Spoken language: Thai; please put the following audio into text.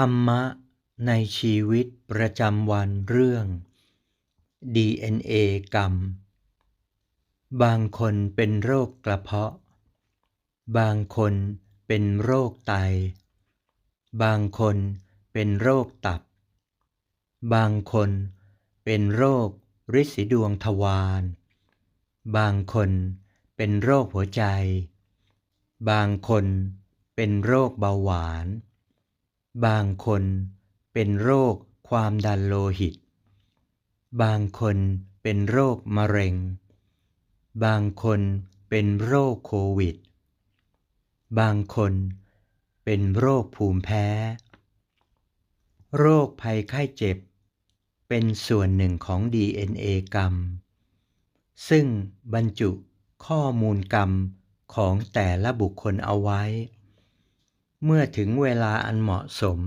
ธรรมะในชีวิตประจำวันเรื่อง DNA กรรม บางคนเป็นโรคกระเพาะ บางคนเป็นโรคไต บางคนเป็นโรคตับ บางคนเป็นโรคริดสีดวงทวารบางคนเป็นโรคหัวใจ บางคนเป็นโรคเบาหวาน บางคนเป็นโรคความดันโลหิต บางคนเป็นโรคมะเร็ง บางคนเป็นโรคโควิด บางคนเป็นโรคภูมิแพ้ โรคภัยไข้เจ็บ เป็นส่วนหนึ่งของ DNA กรรม ซึ่งบรรจุข้อมูลกรรมของแต่ละบุคคลเอาไว้ เมื่อถึงเวลาอันเหมาะสม